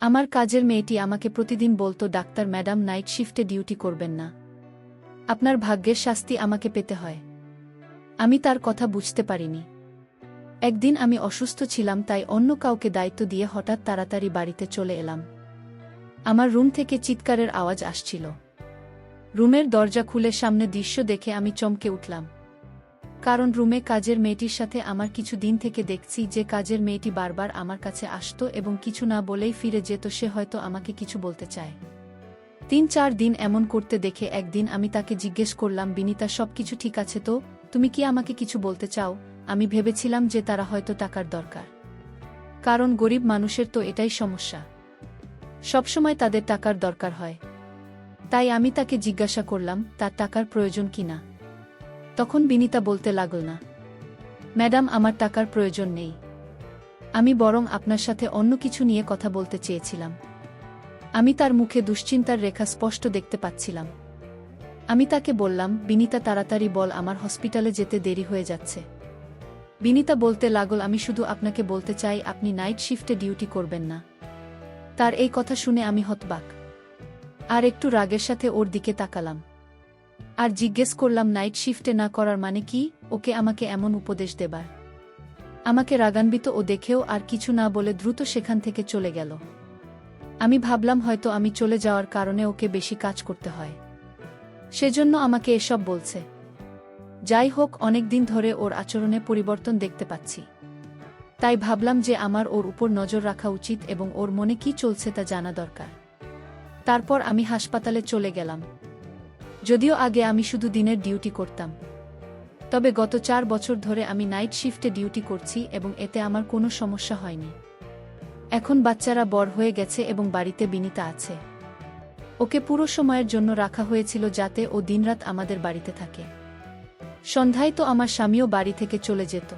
আমার কাজের মেয়েটি আমাকে প্রতিদিন বলতো, ডাক্তার, ম্যাডাম, নাইট শিফটে ডিউটি করবেন না। আপনার ভাগ্যের শাস্তি আমাকে পেতে হয়। আমি তার কথা বুঝতে পারিনি। একদিন আমি অসুস্থ ছিলাম, তাই অন্য কাউকে দায়িত্ব দিয়ে হঠাৎ তাড়াতাড়ি বাড়িতে চলে এলাম। আমার রুম থেকে চিৎকারের আওয়াজ আসছিল। রুমের দরজা খুলে সামনে দৃশ্য দেখে আমি চমকে উঠলাম। কারণ রুমে কাজের মেয়েটির সাথে আমার কিছু দিন থেকে দেখছি যে কাজের মেয়েটি বারবার আমার কাছে আসতো এবং কিছু না বলেই ফিরে যেত, সে হয়তো আমাকে কিছু বলতে চায়। তিন চার দিন এমন করতে দেখে একদিন আমি তাকে জিজ্ঞেস করলাম, বিনিতা সব কিছু ঠিক আছে তো? তুমি কি আমাকে কিছু বলতে চাও? আমি ভেবেছিলাম যে তারা হয়তো টাকার দরকার। কারণ গরিব মানুষের তো এটাই সমস্যা। সবসময় তাদের টাকার দরকার হয়। তাই আমি তাকে জিজ্ঞাসা করলাম, তার টাকার প্রয়োজন কিনা তখন বিনিতা বলতে লাগল না, ম্যাডাম, আমার টাকার প্রয়োজন নেই। আমি বরং আপনার সাথে অন্য কিছু নিয়ে কথা বলতে চেয়েছিলাম। আমি তার মুখে দুশ্চিন্তার রেখা স্পষ্ট দেখতে পাচ্ছিলাম। আমি তাকে বললাম, বিনিতা, তাড়াতাড়ি বল, আমার হসপিটালে যেতে দেরি হয়ে যাচ্ছে। বিনিতা বলতে লাগল, আমি শুধু আপনাকে বলতে চাই, আপনি নাইট শিফটে ডিউটি করবেন না। তার এই কথা শুনে আমি হতবাক। আর একটু রাগের সাথে ওর দিকে তাকালাম। আর জিজ্ঞেস করলাম নাইট শিফটে না করার মানে কি? ওকে আমাকে এমন উপদেশ দেবার। আমাকে রাগান্বিত ও দেখেও আর কিছু না বলে দ্রুত সেখান থেকে চলে গেল। আমি ভাবলাম হয়তো আমি চলে যাওয়ার কারণে ওকে বেশি কাজ করতে হয়। সেজন্য আমাকে এসব বলছে। যাই হোক অনেক দিন ধরে ওর আচরণে পরিবর্তন দেখতে পাচ্ছি। তাই ভাবলাম যে আমার ওর উপর নজর রাখা উচিত এবং ওর মনে কি চলছে তা জানা দরকার। তারপর আমি হাসপাতালে চলে গেলাম। যদিও আগে আমি শুধু দিনের ডিউটি করতাম। তবে গত চার বছর ধরে আমি নাইট শিফটে ডিউটি করছি এবং এতে আমার কোনো সমস্যা হয়নি। এখন বাচ্চারা বড় হয়ে গেছে এবং বাড়িতে বিনিতা আছে। ওকে পুরো সময়ের জন্য রাখা হয়েছিল যাতে ও দিনরাত আমাদের বাড়িতে থাকে। সন্ধ্যায় তো আমার স্বামীও বাড়ি থেকে চলে যেত।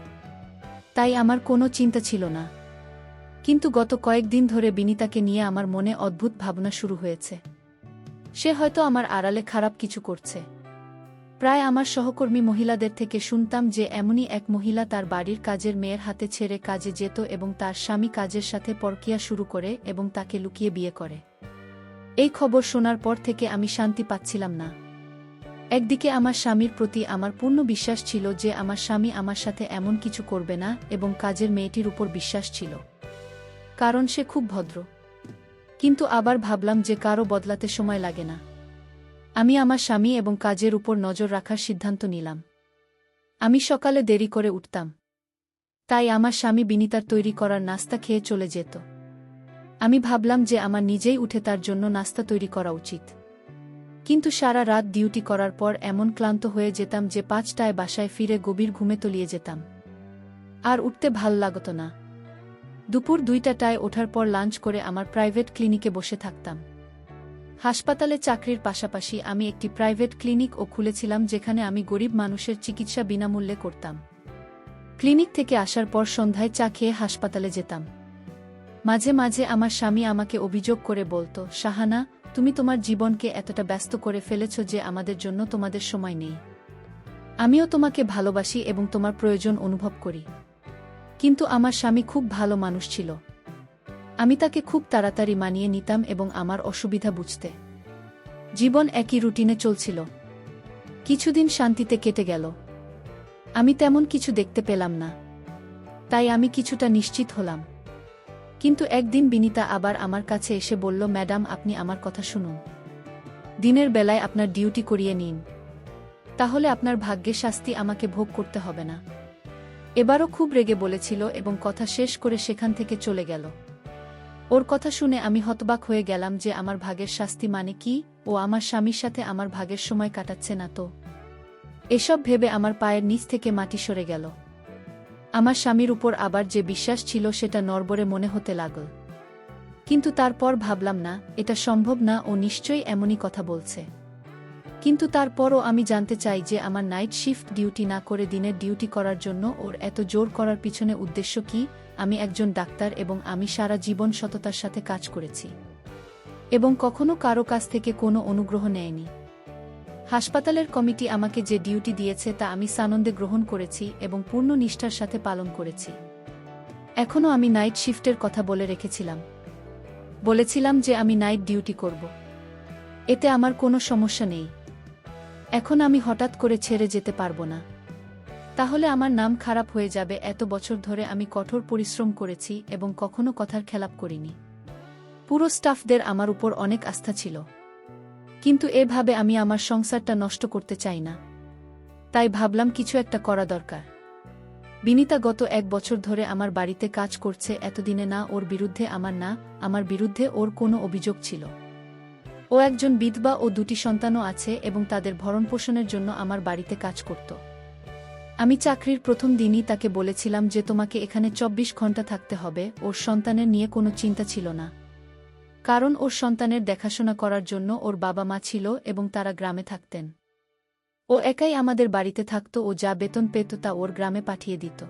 তাই আমার কোনো চিন্তা ছিল না। কিন্তু গত কয়েকদিন ধরে বিনিতাকে নিয়ে আমার মনে অদ্ভুত ভাবনা শুরু হয়েছে। সে হয়তো আমার আড়ালে খারাপ কিছু করছে। প্রায় আমার সহকর্মী মহিলাদের থেকে শুনতাম যে এমনই এক মহিলা তার বাড়ির কাজের মেয়ের হাতে ছেড়ে কাজে যেত এবং তার স্বামী কাজের সাথে পরকিয়া শুরু করে এবং তাকে লুকিয়ে বিয়ে করে। এই খবর শোনার পর থেকে আমি শান্তি পাচ্ছিলাম না। একদিকে আমার স্বামীর প্রতি আমার পূর্ণ বিশ্বাস ছিল যে আমার স্বামী আমার সাথে এমন কিছু করবে না এবং কাজের মেয়েটির উপর বিশ্বাস ছিল। কারণ সে খুব ভদ্র। কিন্তু আবার ভাবলাম যে কারও বদলাতে সময় লাগে না। আমি আমার স্বামী এবং কাজের উপর নজর রাখার সিদ্ধান্ত নিলাম। আমি সকালে দেরি করে উঠতাম। তাই আমার স্বামী বিনিতার তৈরি করার নাস্তা খেয়ে চলে যেত। আমি ভাবলাম যে আমার নিজেই উঠে তার জন্য নাস্তা তৈরি করা উচিত। কিন্তু সারা রাত ডিউটি করার পর এমন ক্লান্ত হয়ে যেতাম যে পাঁচটায় বাসায় ফিরে গভীর ঘুমে তলিয়ে যেতাম। আর উঠতে ভালো লাগত না। দুপুর দুইটাটায় ওঠার পর লাঞ্চ করে আমার প্রাইভেট ক্লিনিকে বসে থাকতাম। হাসপাতালে চাকরির পাশাপাশি আমি একটি প্রাইভেট ক্লিনিকও খুলেছিলাম যেখানে আমি গরিব মানুষের চিকিৎসা বিনামূল্যে করতাম। ক্লিনিক থেকে আসার পর সন্ধ্যায় চা খেয়ে হাসপাতালে যেতাম। মাঝে মাঝে আমার স্বামী আমাকে অভিযোগ করে বলতো, শাহানা, তুমি তোমার জীবনকে এতটা ব্যস্ত করে ফেলেছ যে আমাদের জন্য তোমাদের সময় নেই। আমিও তোমাকে ভালোবাসি এবং তোমার প্রয়োজন অনুভব করি। কিন্তু আমার স্বামী খুব ভালো মানুষ ছিল। আমি তাকে খুব তাড়াতাড়ি মানিয়ে নিতাম এবং আমার অসুবিধা বুঝতে। জীবন একই রুটিনে চলছিল। কিছুদিন শান্তিতে কেটে গেল। আমি তেমন কিছু দেখতে পেলাম না। তাই আমি কিছুটা নিশ্চিত হলাম। কিন্তু একদিন বিনিতা আবার আমার কাছে এসে বলল, ম্যাডাম, আপনি আমার কথা শুনুন। দিনের বেলায় আপনার ডিউটি করিয়ে নিন। তাহলে আপনার ভাগ্যে শাস্তি আমাকে ভোগ করতে হবে না। এবারও খুব রেগে বলেছিল এবং কথা শেষ করে সেখান থেকে চলে গেল। ওর কথা শুনে আমি হতবাক হয়ে গেলাম যে আমার ভাগের শাস্তি মানে কি ও আমার স্বামীর সাথে আমার ভাগের সময় কাটাচ্ছে না তো। এসব ভেবে আমার পায়ের নিচ থেকে মাটি সরে গেল। আমার স্বামীর উপর আবার যে বিশ্বাস ছিল সেটা নরবরে মনে হতে লাগল। কিন্তু তারপর ভাবলাম, না, এটা সম্ভব না, ও নিশ্চয়ই এমনই কথা বলছে। কিন্তু তারপরও আমি জানতে চাই যে আমার নাইট শিফট ডিউটি না করে দিনের ডিউটি করার জন্য ওর এত জোর করার পিছনে উদ্দেশ্য কি? আমি একজন ডাক্তার এবং আমি সারা জীবন সততার সাথে কাজ করেছি। এবং কখনো কারও কাছ থেকে কোনো অনুগ্রহ নেয়নি। হাসপাতালের কমিটি আমাকে যে ডিউটি দিয়েছে তা আমি সানন্দে গ্রহণ করেছি এবং পূর্ণ নিষ্ঠার সাথে পালন করেছি। এখনও আমি নাইট শিফটের কথা বলে রেখেছিলাম। বলেছিলাম যে আমি নাইট ডিউটি করব। এতে আমার কোনো সমস্যা নেই। এখন আমি হঠাৎ করে ছেড়ে যেতে পারব না। তাহলে আমার নাম খারাপ হয়ে যাবে, এত বছর ধরে আমি কঠোর পরিশ্রম করেছি এবং কখনো কথার খেলাপ করিনি। পুরো স্টাফদের আমার উপর অনেক আস্থা ছিল। কিন্তু এভাবে আমি আমার সংসারটা নষ্ট করতে চাই না। তাই ভাবলাম কিছু একটা করা দরকার। বিনিতা গত এক বছর ধরে আমার বাড়িতে কাজ করছে, এতদিনে না ওর বিরুদ্ধে আমার না, আমার বিরুদ্ধে ওর কোনো অভিযোগ ছিল। ও একজন বিধবা ও দুটি সন্তানও আছে এবং তাদের ভরণপোষণের জন্য আমার বাড়িতে কাজ করত। আমি চাকরির প্রথম দিনই তাকে বলেছিলাম যে তোমাকে এখানে চব্বিশ ঘণ্টা থাকতে হবে, ওর সন্তানের নিয়ে কোনো চিন্তা ছিল না। কারণ ওর সন্তানের দেখাশোনা করার জন্য ওর বাবা মা ছিল এবং তারা গ্রামে থাকতেন। ও একাই আমাদের বাড়িতে থাকত ও যা বেতন পেত তা ওর গ্রামে পাঠিয়ে দিত।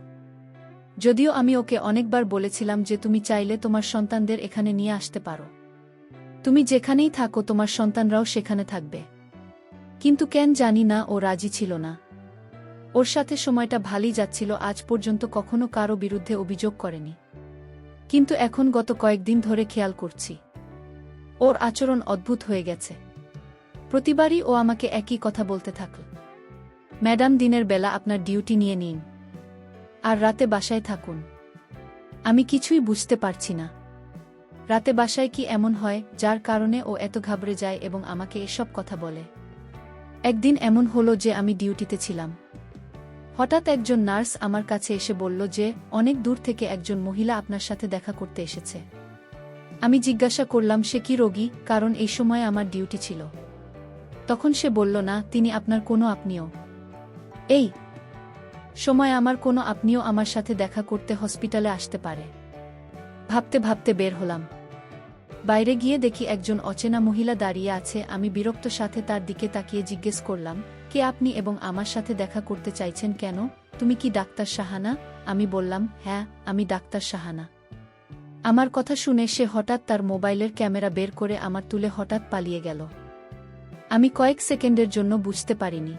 যদিও আমি ওকে অনেকবার বলেছিলাম যে তুমি চাইলে তোমার সন্তানদের এখানে নিয়ে আসতে পারো। তুমি যেখানেই থাকো, তোমার সন্তানরাও সেখানে থাকবে। কিন্তু কেন জানি না, ও রাজি ছিল না। ওর সাথে সময়টা ভালোই যাচ্ছিল, আজ পর্যন্ত কখনো কারও বিরুদ্ধে অভিযোগ করেনি। কিন্তু এখন গত কয়েকদিন ধরে খেয়াল করছি। ওর আচরণ অদ্ভুত হয়ে গেছে। প্রতিবারই ও আমাকে একই কথা বলতে থাকল ম্যাডাম, দিনের বেলা আপনার ডিউটি নিয়ে নিন। আর রাতে বাসায় থাকুন। আমি কিছুই বুঝতে পারছি না। রাতে বাসায় কি এমন হয়, যার কারণে ও এত ঘাবড়ে যায় এবং আমাকে এসব কথা বলে। একদিন এমন হলো যে আমি ডিউটিতে ছিলাম। হঠাৎ একজন নার্স আমার কাছে এসে বলল যে, অনেক দূর থেকে একজন মহিলা আপনার সাথে দেখা করতে এসেছে। আমি জিজ্ঞাসা করলাম, সে কি রোগী? কারণ এই সময় আমার ডিউটি ছিল। তখন সে বলল, না, তিনি আপনার কোনো আপনিও। এই, সময় আমার কোনো আপনিও আমার সাথে দেখা করতে হসপিটালে আসতে পারে। ভাবতে ভাবতে বের হলাম। বাইরে গিয়ে দেখি একজন অচেনা মহিলা দাঁড়িয়ে আছে, আমি বিরক্ত সাথে তার দিকে তাকিয়ে জিজ্ঞেস করলাম, কে আপনি এবং আমার সাথে দেখা করতে চাইছেন কেন? তুমি কি ডাক্তার সাহানা? আমি বললাম হ্যাঁ আমি ডাক্তার সাহানা। আমার কথা শুনে সে হঠাৎ তার মোবাইলের ক্যামেরা বের করে আমার তুলে হঠাৎ পালিয়ে গেল। আমি কয়েক সেকেন্ডের জন্য বুঝতে পারিনি।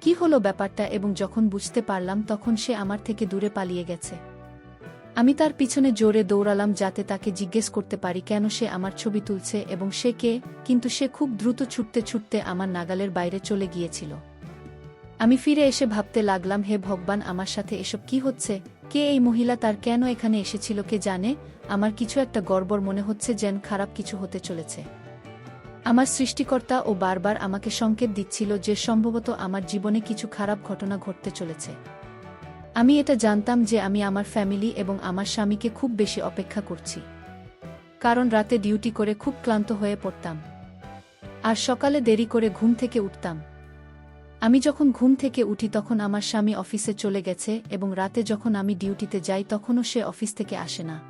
কি হলো ব্যাপারটা এবং যখন বুঝতে পারলাম, তখন সে আমার থেকে দূরে পালিয়ে গেছে। আমি তার পিছনে জোরে দৌড়ালাম যাতে তাকে জিজ্ঞেস করতে পারি কেন সে আমার ছবি তুলছে এবং সে কে, কিন্তু সে খুব দ্রুত ছুটতে ছুটতে আমার নাগালের বাইরে চলে গিয়েছিল। আমি ফিরে এসে ভাবতে লাগলাম, হে ভগবান, আমার সাথে এসব কি হচ্ছে? কে এই মহিলা তার কেন এখানে এসেছিল, কে জানে? আমার কিছু একটা গড়বড় মনে হচ্ছে যেন খারাপ কিছু হতে চলেছে। আমার সৃষ্টিকর্তা ও বারবার আমাকে সংকেত দিচ্ছিল যে সম্ভবত আমার জীবনে কিছু খারাপ ঘটনা ঘটতে চলেছে। আমি এটা জানতাম যে আমি আমার ফ্যামিলি এবং আমার স্বামীকে খুব বেশি অপেক্ষা করছি। কারণ রাতে ডিউটি করে খুব ক্লান্ত হয়ে পড়তাম। আর সকালে দেরি করে ঘুম থেকে উঠতাম। আমি যখন ঘুম থেকে উঠি তখন আমার স্বামী অফিসে চলে গেছে এবং রাতে যখন আমি ডিউটিতে যাই তখনও সে অফিস থেকে আসে না।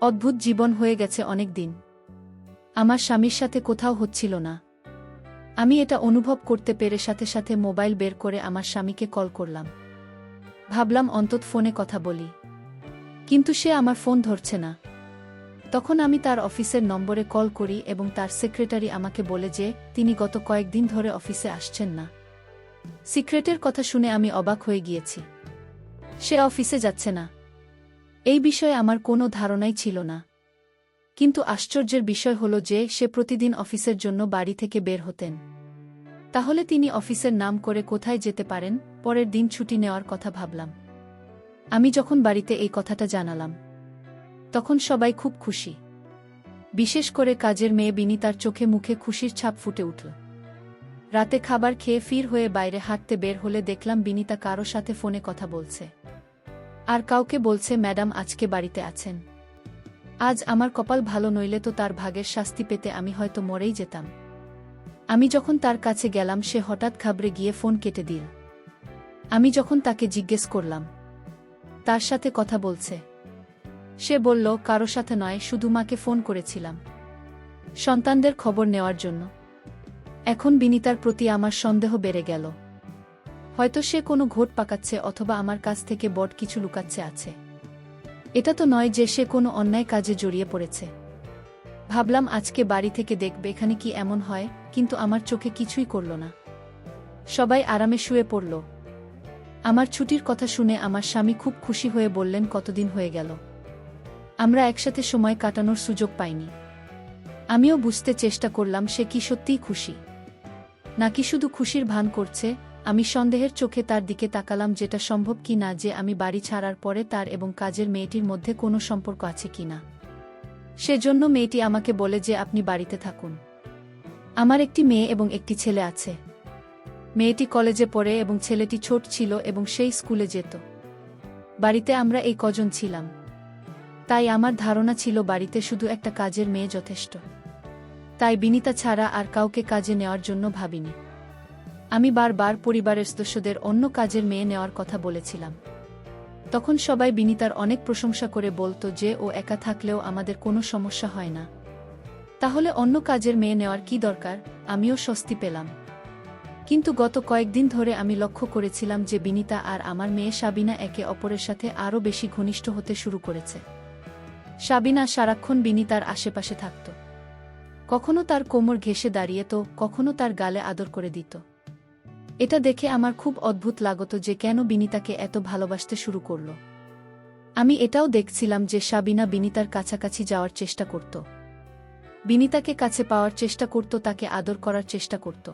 অদ্ভুত জীবন হয়ে গেছে অনেক দিন। আমার স্বামীর সাথে কোথাও হচ্ছিল না। আমি এটা অনুভব করতে পেরে সাথে সাথে মোবাইল বের করে আমার স্বামীকে কল করলাম। ভাবলাম অন্তত ফোনে কথা বলি। কিন্তু সে আমার ফোন ধরছে না। তখন আমি তার অফিসের নম্বরে কল করি এবং তার সেক্রেটারি আমাকে বলে যে, তিনি গত কয়েকদিন ধরে অফিসে আসছেন না। সিক্রেটের কথা শুনে আমি অবাক হয়ে গিয়েছি। সে অফিসে যাচ্ছে না। এই বিষয়ে আমার কোনো ধারণাই ছিল না। কিন্তু আশ্চর্যের বিষয় হল যে, সে প্রতিদিন অফিসের জন্য বাড়ি থেকে বের হতেন। তাহলে তিনি অফিসের নাম করে কোথায় যেতে পারেন, পরের দিন ছুটি নেওয়ার কথা ভাবলাম। আমি যখন বাড়িতে এই কথাটা জানালাম, তখন সবাই খুব খুশি। বিশেষ করে কাজের মেয়ে বিনি তার চোখে মুখে খুশির ছাপ ফুটে উঠল। রাতে খাবার খেয়ে ফির হয়ে বাইরে হাঁটতে বের হলে দেখলাম বিনিতা কারও সাথে ফোনে কথা বলছে। আর কাউকে বলছে, ম্যাডাম, আজকে বাড়িতে আছেন। আজ আমার কপাল ভালো নইলে তো তার ভাগের শাস্তি পেতে আমি হয়তো মরেই যেতাম। আমি যখন তার কাছে গেলাম, সে হঠাৎ ঘাবড়ে গিয়ে ফোন কেটে দিল। আমি যখন তাকে জিজ্ঞেস করলাম, তার সাথে কথা বলছে। সে বলল, কারও সাথে নয়, শুধু মাকে ফোন করেছিলাম। সন্তানদের খবর নেওয়ার জন্য। এখন বিনিতার প্রতি আমার সন্দেহ বেড়ে গেল। হয়তো সে কোনো ঘোট পাকাচ্ছে অথবা আমার কাছ থেকে বট কিছু লুকাচ্ছে আছে। এটা তো নয় যে সে কোনো অন্যায় কাজে জড়িয়ে পড়েছে। ভাবলাম, আজকে বাড়ি থেকে দেখবে, এখানে কি এমন হয়? কিন্তু আমার চোখে কিছুই করল না। সবাই আরামে শুয়ে পড়ল। আমার ছুটির কথা শুনে আমার স্বামী খুব খুশি হয়ে বললেন, কতদিন হয়ে গেল? আমরা একসাথে সময় কাটানোর সুযোগ পাইনি। আমিও বুঝতে চেষ্টা করলাম, সে কি সত্যিই খুশি? নাকি শুধু খুশির ভান করছে? আমি সন্দেহের চোখে তার দিকে তাকালাম, যেটা সম্ভব কি না যে আমি বাড়ি ছাড়ার পরে তার এবং কাজের মেয়েটির মধ্যে কোনো সম্পর্ক আছে কি না। সেজন্য মেয়েটি আমাকে বলে যে, আপনি বাড়িতে থাকুন। আমার একটি মেয়ে এবং একটি ছেলে আছে। মেয়েটি কলেজে পড়ে এবং ছেলেটি ছোট ছিল এবং সেই স্কুলে যেত। বাড়িতে আমরা এই কজন ছিলাম। তাই আমার ধারণা ছিল বাড়িতে শুধু একটা কাজের মেয়ে যথেষ্ট। তাই বিনিতা ছাড়া আর কাউকে কাজে নেওয়ার জন্য ভাবিনি। আমি বারবার পরিবারের সদস্যদের অন্য কাজের মেয়ে নেওয়ার কথা বলেছিলাম। তখন সবাই বিনিতার অনেক প্রশংসা করে বলতো যে ও একা থাকলেও আমাদের কোনো সমস্যা হয় না। তাহলে অন্য কাজের মেয়ে নেওয়ার কি দরকার? আমিও স্বস্তি পেলাম। কিন্তু গত কয়েকদিন ধরে আমি লক্ষ্য করেছিলাম যে বিনিতা আর আমার মেয়ে সাবিনা একে অপরের সাথে আরও বেশি ঘনিষ্ঠ হতে শুরু করেছে। সাবিনা সারাক্ষণ বিনিতার আশেপাশে থাকত। কখনো তার কোমর ঘেসে দাঁড়িয়ে তো, কখনো তার গালে আদর করে দিত। এটা দেখে আমার খুব অদ্ভুত লাগত যে কেন বিনিতাকে এত ভালোবাসতে শুরু করল। আমি এটাও দেখছিলাম যে সাবিনা বিনিতার কাছাকাছি যাওয়ার চেষ্টা করত। বিনিতাকে কাছে পাওয়ার চেষ্টা করত, তাকে আদর করার চেষ্টা করত।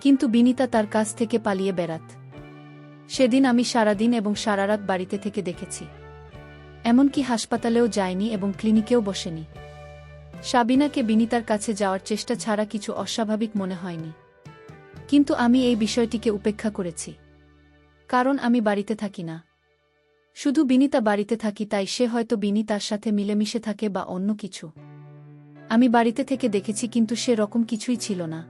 কিন্তু বিনিতা তার কাছ থেকে পালিয়ে বেড়াত। সেদিন আমি সারাদিন এবং সারারাত বাড়িতে থেকে দেখেছি। এমনকি হাসপাতালেও যায়নি এবং ক্লিনিকেও বসেনি। সাবিনাকে বিনিতার কাছে যাওয়ার চেষ্টা ছাড়া কিছু অস্বাভাবিক মনে হয়নি। কিন্তু আমি এই বিষয়টিকে উপেক্ষা করেছি। কারণ আমি বাড়িতে থাকি না। শুধু বিনিতা বাড়িতে থাকি, তাই সে হয়তো বিনি তার সাথে মিলেমিশে থাকে বা অন্য কিছু। আমি বাড়িতে থেকে দেখেছি কিন্তু সে রকম কিছুই ছিল না।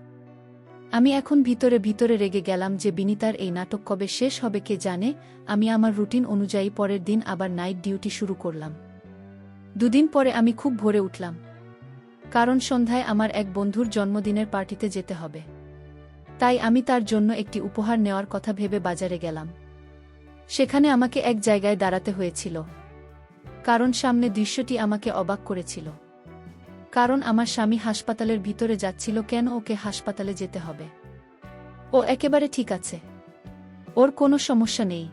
আমি এখন ভিতরে ভিতরে রেগে গেলাম যে বিনিতার এই নাটক কবে শেষ হবে কে জানে, আমি আমার রুটিন অনুযায়ী পরের দিন আবার নাইট ডিউটি শুরু করলাম। দুদিন পরে আমি খুব ভোরে উঠলাম। কারণ সন্ধ্যায় আমার এক বন্ধুর জন্মদিনের পার্টিতে যেতে হবে। তাই আমি তার জন্য একটি উপহার নেওয়ার কথা ভেবে বাজারে গেলাম। সেখানে আমাকে এক জায়গায় দাঁড়াতে হয়েছিল। কারণ সামনে দৃশ্যটি আমাকে অবাক করেছিল। কারণ আমার স্বামী হাসপাতালের ভিতরে যাচ্ছিল কেন ওকে হাসপাতালে যেতে হবে। ও একেবারে ঠিক আছে। ওর কোনো সমস্যা নেই।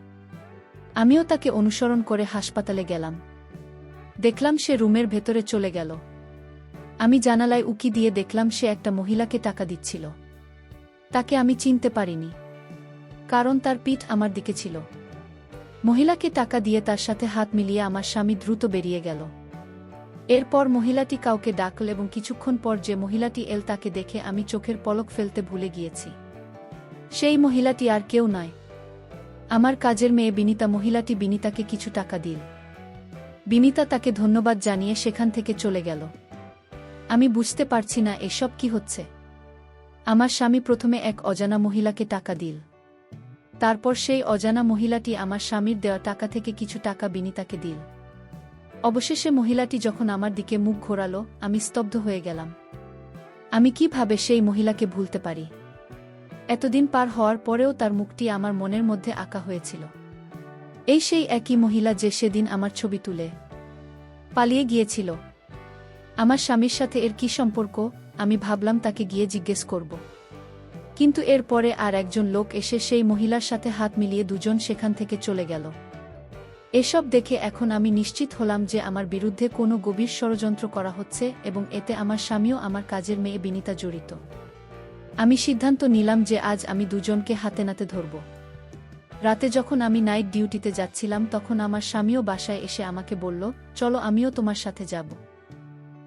আমিও তাকে অনুসরণ করে হাসপাতালে গেলাম। দেখলাম সে রুমের ভেতরে চলে গেল। আমি জানালায় উকি দিয়ে দেখলাম সে একটা মহিলাকে টাকা দিচ্ছিল। তাকে আমি চিনতে পারিনি। কারণ তার পিঠ আমার দিকে ছিল। মহিলাকে টাকা দিয়ে তার সাথে হাত মিলিয়ে আমার স্বামী দ্রুত বেরিয়ে গেল। এরপর মহিলাটি কাউকে ডাকল এবং কিছুক্ষণ পর যে মহিলাটি এল তাকে দেখে আমি চোখের পলক ফেলতে ভুলে গিয়েছি। সেই মহিলাটি আর কেউ নয়। আমার কাজের মেয়ে বিনিতা, মহিলাটি বিনিতাকে কিছু টাকা দিল। বিনিতা তাকে ধন্যবাদ জানিয়ে সেখান থেকে চলে গেল। আমি বুঝতে পারছি না এসব কি হচ্ছে। আমার স্বামী প্রথমে এক অজানা মহিলাকে টাকা দিল। তারপর সেই অজানা মহিলাটি আমার স্বামীর দেওয়া টাকা থেকে কিছু টাকা বিনিতাকে দিল। অবশেষে মহিলাটি যখন আমার দিকে মুখ ঘোরালো, আমি স্তব্ধ হয়ে গেলাম। আমি কীভাবে সেই মহিলাকে ভুলতে পারি? এতদিন পার হওয়ার পরেও তার মুখটি আমার মনের মধ্যে আঁকা হয়েছিল। এই সেই একই মহিলা যে সেদিন আমার ছবি তুলে পালিয়ে গিয়েছিল। আমার স্বামীর সাথে এর কি সম্পর্ক, আমি ভাবলাম তাকে গিয়ে জিজ্ঞেস করব। কিন্তু এরপরে আর একজন লোক এসে সেই মহিলার সাথে হাত মিলিয়ে দুজন সেখান থেকে চলে গেল। এসব দেখে এখন আমি নিশ্চিত হলাম যে আমার বিরুদ্ধে কোনো গভীর ষড়যন্ত্র করা হচ্ছে এবং এতে আমার স্বামীও আমার কাজের মেয়ে বিনিতা জড়িত। আমি সিদ্ধান্ত নিলাম যে আজ আমি দুজনকে হাতে নাতে ধরব। রাতে যখন আমি নাইট ডিউটিতে যাচ্ছিলাম তখন আমার স্বামীও বাসায় এসে আমাকে বলল, চলো আমিও তোমার সাথে যাব।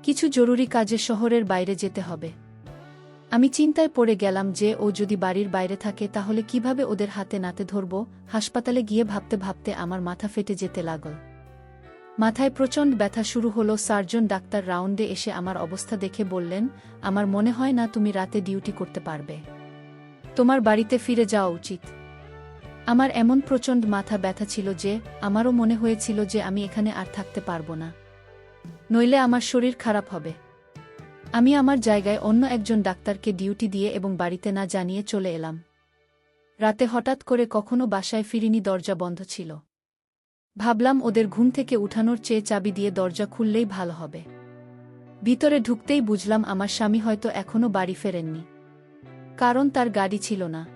কিছু জরুরি কাজে শহরের বাইরে যেতে হবে। আমি চিন্তায় পড়ে গেলাম যে ও যদি বাড়ির বাইরে থাকে তাহলে কীভাবে ওদের হাতে নাতে ধরব, হাসপাতালে গিয়ে ভাবতে ভাবতে আমার মাথা ফেটে যেতে লাগল। মাথায় প্রচণ্ড ব্যথা শুরু হলো, সার্জন ডাক্তার রাউন্ডে এসে আমার অবস্থা দেখে বললেন, আমার মনে হয় না তুমি রাতে ডিউটি করতে পারবে। তোমার বাড়িতে ফিরে যাওয়া উচিত। আমার এমন প্রচণ্ড মাথা ব্যথা ছিল যে, আমারও মনে হয়েছিল যে আমি এখানে আর থাকতে পারব না। নইলে আমার শরীর খারাপ হবে। আমি আমার জায়গায় অন্য একজন ডাক্তারকে ডিউটি দিয়ে এবং বাড়িতে না জানিয়ে চলে এলাম। রাতে হঠাৎ করে কখনো বাসায় ফিরিনি, দরজা বন্ধ ছিল। ভাবলাম ওদের ঘুম থেকে উঠানোর চেয়ে চাবি দিয়ে দরজা খুললেই ভালো হবে। ভিতরে ঢুকতেই বুঝলাম আমার স্বামী হয়তো এখনও বাড়ি ফেরেননি। কারণ তার গাড়ি ছিল না।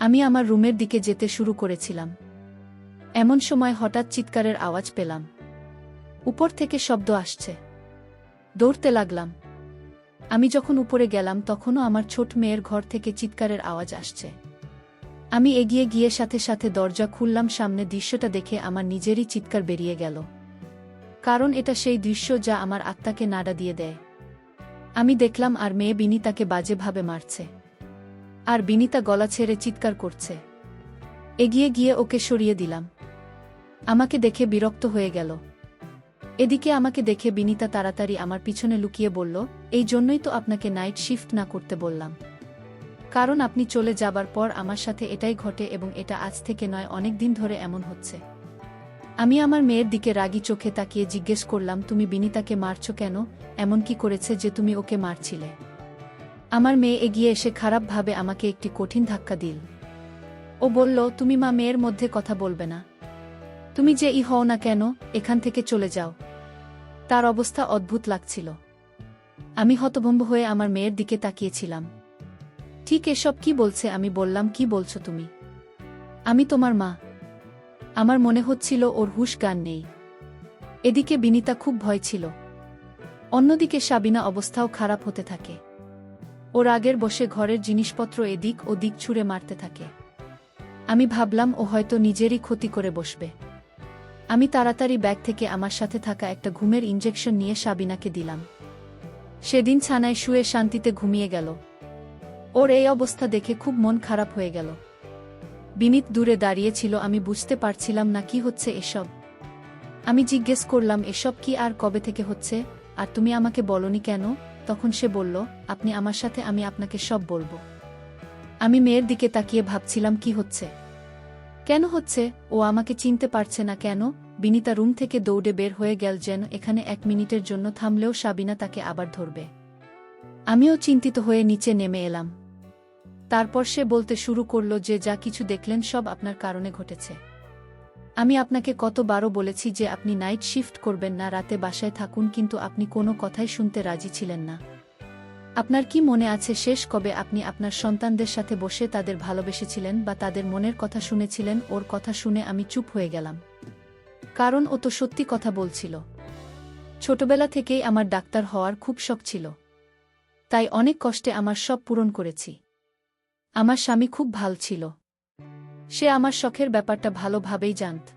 আমি আমার রুমের দিকে যেতে শুরু করেছিলাম। এমন সময় হঠাৎ চিৎকারের আওয়াজ পেলাম। উপর থেকে শব্দ আসছে। দৌড়তে লাগলাম। আমি যখন উপরে গেলাম, তখনও আমার ছোট মেয়ের ঘর থেকে চিৎকারের আওয়াজ আসছে। আমি এগিয়ে গিয়ে সাথে সাথে দরজা খুললাম, সামনে দৃশ্যটা দেখে আমার নিজেরই চিৎকার বেরিয়ে গেল। কারণ এটা সেই দৃশ্য যা আমার আত্মাকে নাড়া দিয়ে দেয়। আমি দেখলাম, আর মেয়ে বিনিতাকে বাজেভাবে মারছে। আর বিনিতা গলা ছেড়ে চিৎকার করছে। এগিয়ে গিয়ে ওকে সরিয়ে দিলাম। আমাকে দেখে বিরক্ত হয়ে গেল। এদিকে আমাকে দেখে বিনিতা তাড়াতাড়ি আমার পিছনে লুকিয়ে বলল, এই জন্যই তো আপনাকে নাইট শিফট না করতে বললাম। কারণ আপনি চলে যাবার পর আমার সাথে এটাই ঘটে এবং এটা আজ থেকে নয়, অনেক দিন ধরে এমন হচ্ছে। আমি আমার মেয়ের দিকে রাগী চোখে তাকিয়ে জিজ্ঞেস করলাম, তুমি বিনিতাকে মারছ কেন? এমন কি করেছে যে তুমি ওকে মারছিলে? আমার মেয়ে এগিয়ে এসে খারাপভাবে আমাকে একটি কঠিন ধাক্কা দিল। ও বলল, তুমি মা মেয়ের মধ্যে কথা বলবে না। তুমি যে ই হও না কেন, এখান থেকে চলে যাও। তার অবস্থা অদ্ভুত লাগছিল। আমি হতভম্ব হয়ে আমার মেয়ের দিকে তাকিয়েছিলাম। ঠিক এসব কি বলছে আমি বললাম, কি বলছো তুমি? আমি তোমার মা। আমার মনে হচ্ছিল ওর হুশ গান নেই। এদিকে বিনিতা খুব ভয় ছিল। অন্যদিকে সাবিনা অবস্থাও খারাপ হতে থাকে। ওর আগের বসে ঘরের জিনিসপত্র এদিক ও দিক ছুঁড়ে মারতে থাকে। আমি ভাবলাম ও হয়তো নিজেরই ক্ষতি করে বসবে। আমি তাড়াতাড়ি ব্যাগ থেকে আমার সাথে থাকা একটা ঘুমের ইঞ্জেকশন নিয়ে সাবিনাকে দিলাম। সেদিন ছানায় শুয়ে শান্তিতে ঘুমিয়ে গেল। ওর এই অবস্থা দেখে খুব মন খারাপ হয়ে গেল। বিনীত দূরে দাঁড়িয়েছিল, আমি বুঝতে পারছিলাম না কি হচ্ছে এসব। আমি জিজ্ঞেস করলাম, এসব কি আর কবে থেকে হচ্ছে? আর তুমি আমাকে বলনি কেন? তখন সে বলল, আপনি আমার সাথে, আমি আপনাকে সব বলব। আমি মেয়ের দিকে তাকিয়ে ভাবছিলাম, কি হচ্ছে? কেন হচ্ছে? ও আমাকে চিনতে পারছে না কেন? বিনিতা রুম থেকে দৌড়ে বের হয়ে গেল যেন এখানে এক মিনিটের জন্য থামলেও সাবিনা তাকে আবার ধরবে। আমিও চিন্তিত হয়ে নিচে নেমে এলাম। তারপর সে বলতে শুরু করল যে যা কিছু দেখলেন সব আপনার কারণে ঘটেছে। আমি আপনাকে কতবারও বলেছি যে আপনি নাইট শিফট করবেন না, রাতে বাসায় থাকুন, কিন্তু আপনি কোনো কথাই শুনতে রাজি ছিলেন না। আপনার কি মনে আছে শেষ কবে আপনি আপনার সন্তানদের সাথে বসে তাদের ভালোবেসেছিলেন বা তাদের মনের কথা শুনেছিলেন, ওর কথা শুনে আমি চুপ হয়ে গেলাম? কারণ ও তো সত্যি কথা বলছিল। ছোটবেলা থেকেই আমার ডাক্তার হওয়ার খুব শখ ছিল। তাই অনেক কষ্টে আমার সব পূরণ করেছি। আমার স্বামী খুব ভালো ছিল। সে আমার শখের ব্যাপারটা ভালোভাবেই জানত।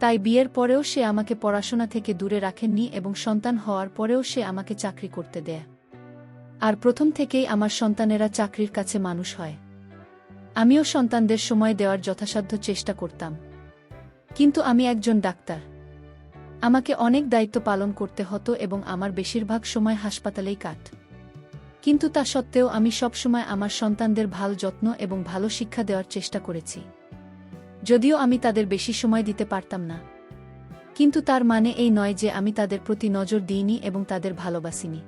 তাই বিয়ের পরেও সে আমাকে পড়াশোনা থেকে দূরে রাখেননি এবং সন্তান হওয়ার পরেও সে আমাকে চাকরি করতে দেয়। আর প্রথম থেকেই আমার সন্তানেরা চাকরির কাছে মানুষ হয়। আমিও সন্তানদের সময় দেওয়ার যথাসাধ্য চেষ্টা করতাম। কিন্তু আমি একজন ডাক্তার। আমাকে অনেক দায়িত্ব পালন করতে হতো এবং আমার বেশিরভাগ সময় হাসপাতালেই কাট। কিন্তু তা সত্ত্বেও আমি সবসময় আমার সন্তানদের ভালো যত্ন এবং ভালো শিক্ষা দেওয়ার চেষ্টা করেছি। যদিও আমি তাদের বেশি সময় দিতে পারতাম না। কিন্তু তার মানে এই নয় যে আমি তাদের প্রতি নজর দিইনি এবং তাদের ভালোবাসিনি।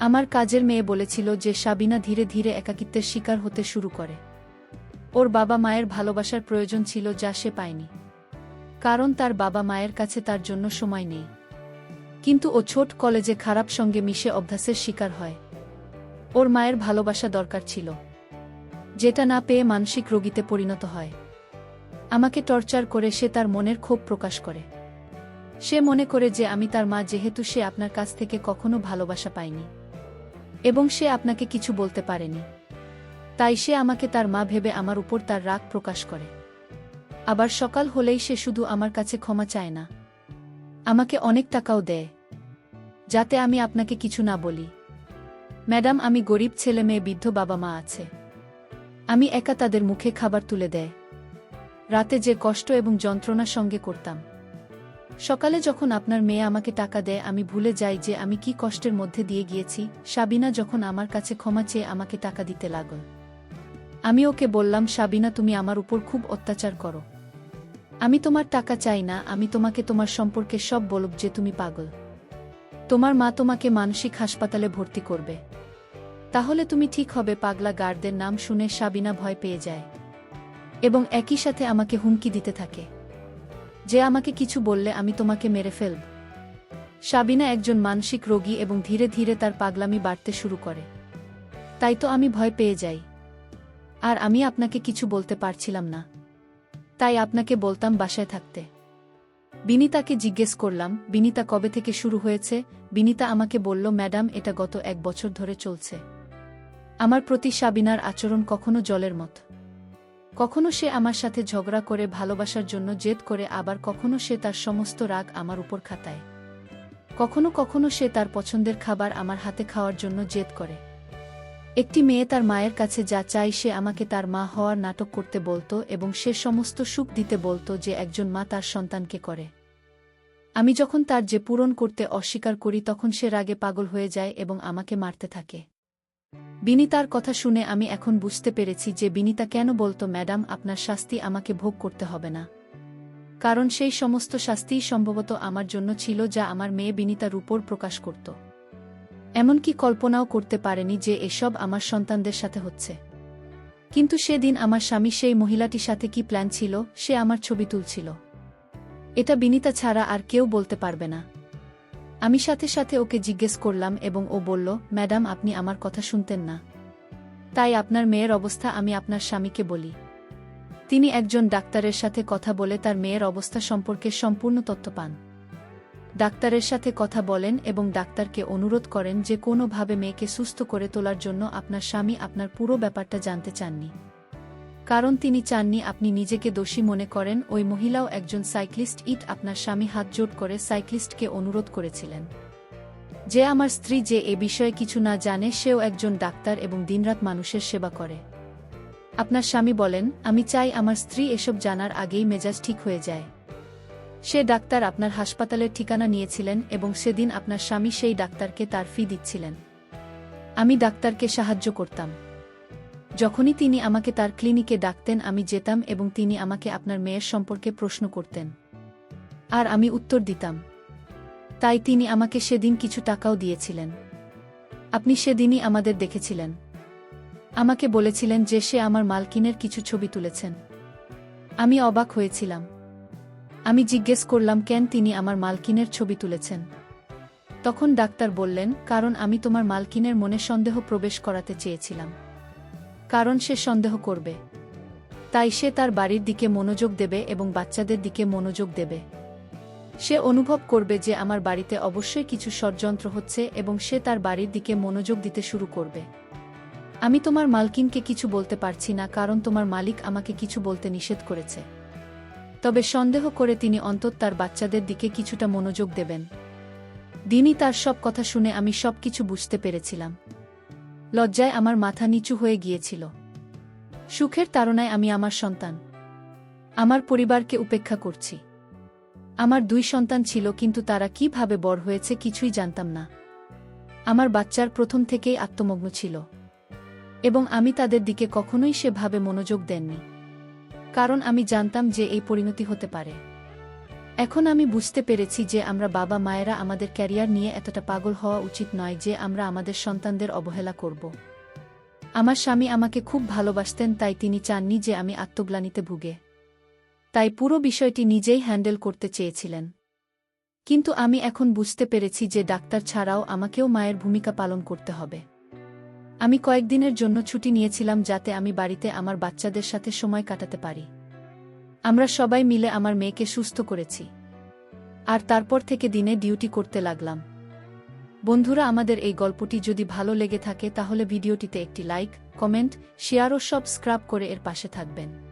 আমার কাজের মেয়ে বলেছিল যে সাবিনা ধীরে ধীরে একাকিত্বের শিকার হতে শুরু করে। ওর বাবা মায়ের ভালোবাসার প্রয়োজন ছিল যা সে পায়নি। কারণ তার বাবা মায়ের কাছে তার জন্য সময় নেই। কিন্তু ও ছোট কলেজে খারাপ সঙ্গে মিশে অভ্যাসের শিকার হয়। ওর মায়ের ভালোবাসা দরকার ছিল। যেটা না পেয়ে মানসিক রোগীতে পরিণত হয়। আমাকে টর্চার করে সে তার মনের ক্ষোভ প্রকাশ করে। সে মনে করে যে আমি তার মা, যেহেতু সে আপনার কাছ থেকে কখনো ভালোবাসা পায়নি। এবং সে আপনাকে কিছু বলতে পারেনি। তাই সে আমাকে তার মা ভেবে আমার উপর তার রাগ প্রকাশ করে। আবার সকাল হলেই সে শুধু আমার কাছে ক্ষমা চায় না। আমাকে অনেক টাকাও দেয়। যাতে আমি আপনাকে কিছু না বলি। ম্যাডাম, আমি গরিব ছেলে মেয়ে, বৃদ্ধ বাবা মা আছে। আমি একা তাদের মুখে খাবার তুলে দেয়। রাতে যে কষ্ট এবং যন্ত্রণার সঙ্গে করতাম। সকালে যখন আপনার মেয়ে আমাকে টাকা দেয়, আমি ভুলে যাই যে আমি কি কষ্টের মধ্যে দিয়ে গিয়েছি। সাবিনা যখন আমার কাছে ক্ষমা চেয়ে আমাকে টাকা দিতে লাগল। আমি ওকে বললাম, সাবিনা, তুমি আমার উপর খুব অত্যাচার করো। আমি তোমার টাকা চাই না, আমি তোমাকে তোমার সম্পর্কে সব বলব যে তুমি পাগল। তোমার মা তোমাকে মানসিক হাসপাতালে ভর্তি করবে। তাহলে তুমি ঠিক হবে, পাগলা গার্ডদের নাম শুনে সাবিনা ভয় পেয়ে যায়। এবং একই সাথে আমাকে হুমকি দিতে থাকে। যে আমাকে কিছু বললে আমি তোমাকে মেরে ফেলব। সাবিনা একজন মানসিক রোগী এবং ধীরে ধীরে তার পাগলামি বাড়তে শুরু করে। তাই তো আমি ভয় পেয়ে যাই। আর আমি আপনাকে কিছু বলতে পারছিলাম না। তাই আপনাকে বলতাম বাসায় থাকতে। বিনিতাকে জিজ্ঞেস করলাম, বিনিতা কবে থেকে শুরু হয়েছে? বিনিতা আমাকে বলল, ম্যাডাম, এটা গত এক বছর ধরে চলছে। আমার প্রতি সাবিনার আচরণ কখনো জলের মত। কখনো সে আমার সাথে ঝগড়া করে ভালোবাসার জন্য জেদ করে, আবার কখনো সে তার সমস্ত রাগ আমার উপর খাতায় কখনো কখনো সে তার পছন্দের খাবার আমার হাতে খাওয়ার জন্য জেদ করে। একটি মেয়ে তার মায়ের কাছে যা চাই সে আমাকে তার মা হওয়ার নাটক করতে বলতো এবং সে সমস্ত সুখ দিতে বলতো যে একজন মা তার সন্তানকে করে। আমি যখন তার যে পূরণ করতে অস্বীকার করি, তখন সে রাগে পাগল হয়ে যায় এবং আমাকে মারতে থাকে। বিনিতার কথা শুনে আমি এখন বুঝতে পেরেছি যে বিনিতা কেন বলতো, ম্যাডাম, আপনার শাস্তি আমাকে ভোগ করতে হবে না। কারণ সেই সমস্ত শাস্তিই সম্ভবত আমার জন্য ছিল যা আমার মেয়ে বিনিতার উপর প্রকাশ করত। এমনকি কল্পনাও করতে পারেনি যে এসব আমার সন্তানদের সাথে হচ্ছে। কিন্তু সেদিন আমার স্বামী সেই মহিলাটির সাথে কি প্ল্যান ছিল, সে আমার ছবি তুলছিল। এটা বিনিতা ছাড়া আর কেউ বলতে পারবে না। আমি সাথে সাথে ওকে জিজ্ঞেস করলাম এবং ও বলল, ম্যাডাম, আপনি আমার কথা শুনতেন না। তাই আপনার মেয়ের অবস্থা আমি আপনার স্বামীকে বলি। তিনি একজন ডাক্তারের সাথে কথা বলে তার মেয়ের অবস্থা সম্পর্কে সম্পূর্ণ তথ্য পান। ডাক্তারের সাথে কথা বলেন এবং ডাক্তারকে অনুরোধ করেন যে কোনোভাবে মেয়েকে সুস্থ করে তোলার জন্য আপনার স্বামী আপনার পুরো ব্যাপারটা জানতে চাননি। কারণ তিনি চাননি আপনি নিজেকে দোষী মনে করেন, ওই মহিলাও একজন সাইক্লিস্ট, ইট আপনার স্বামী হাত জোট করে সাইক্লিস্টকে অনুরোধ করেছিলেন। যে আমার স্ত্রী যে এ বিষয়ে কিছু না জানে, সেও একজন ডাক্তার এবং দিনরাত মানুষের সেবা করে। আপনার স্বামী বলেন, আমি চাই আমার স্ত্রী এসব জানার আগেই মেজাজ ঠিক হয়ে যায়। সে ডাক্তার আপনার হাসপাতালের ঠিকানা নিয়েছিলেন এবং সেদিন আপনার স্বামী সেই ডাক্তারকে তার ফি দিচ্ছিলেন। আমি ডাক্তারকে সাহায্য করতাম। যখনই তিনি আমাকে তার ক্লিনিকে ডাকতেন, আমি যেতাম এবং তিনি আমাকে আপনার মেয়ের সম্পর্কে প্রশ্ন করতেন। আর আমি উত্তর দিতাম। তাই তিনি আমাকে সেদিন কিছু টাকাও দিয়েছিলেন। আপনি সেদিনই আমাদের দেখেছিলেন। আমাকে বলেছিলেন যে সে আমার মালকিনের কিছু ছবি তুলেছেন। আমি অবাক হয়েছিলাম। আমি জিজ্ঞেস করলাম, কেন তিনি আমার মালকিনের ছবি তুলেছেন? তখন ডাক্তার বললেন, কারণ আমি তোমার মালকিনের মনে সন্দেহ প্রবেশ করাতে চেয়েছিলাম। কারণ সে সন্দেহ করবে। তাই সে তার বাড়ির দিকে মনোযোগ দেবে এবং বাচ্চাদের দিকে মনোযোগ দেবে। সে অনুভব করবে যে আমার বাড়িতে অবশ্যই কিছু ষড়যন্ত্র হচ্ছে এবং সে তার বাড়ির দিকে মনোযোগ দিতে শুরু করবে। আমি তোমার মালকিনকে কিছু বলতে পারছি না কারণ তোমার মালিক আমাকে কিছু বলতে নিষেধ করেছে। তবে সন্দেহ করে তিনি অন্তত তার বাচ্চাদের দিকে কিছুটা মনোযোগ দেবেন। দিনই তার সব কথা শুনে আমি সব কিছু বুঝতে পেরেছিলাম। লজ্জায় আমার মাথা নিচু হয়ে গিয়েছিল। সুখের তাড়নায় আমি আমার সন্তান। আমার পরিবারকে উপেক্ষা করছি। আমার দুই সন্তান ছিল কিন্তু তারা কীভাবে বড় হয়েছে কিছুই জানতাম না। আমার বাচ্চার প্রথম থেকেই আত্মমগ্ন ছিল। এবং আমি তাদের দিকে কখনোই সেভাবে মনোযোগ দেননি। কারণ আমি জানতাম যে এই পরিণতি হতে পারে। এখন আমি বুঝতে পেরেছি যে আমরা বাবা মায়েরা আমাদের ক্যারিয়ার নিয়ে এতটা পাগল হওয়া উচিত নয় যে আমরা আমাদের সন্তানদের অবহেলা করব। আমার স্বামী আমাকে খুব ভালোবাসতেন, তাই তিনি চাননি যে আমি আত্মগ্লানিতে ভুগে। তাই পুরো বিষয়টি নিজেই হ্যান্ডেল করতে চেয়েছিলেন। কিন্তু আমি এখন বুঝতে পেরেছি যে ডাক্তার ছাড়াও আমাকেও মায়ের ভূমিকা পালন করতে হবে। আমি কয়েকদিনের জন্য ছুটি নিয়েছিলাম যাতে আমি বাড়িতে আমার বাচ্চাদের সাথে সময় কাটাতে পারি। আমরা সবাই মিলে আমার মেয়েকে সুস্থ করেছি। আর তারপর থেকে দিনে ডিউটি করতে লাগলাম। বন্ধুরা, আমাদের এই গল্পটি যদি ভালো লেগে থাকে, তাহলে ভিডিওটিতে একটি লাইক, কমেন্ট, শেয়ার ও সাবস্ক্রাইব করে এর পাশে থাকবেন।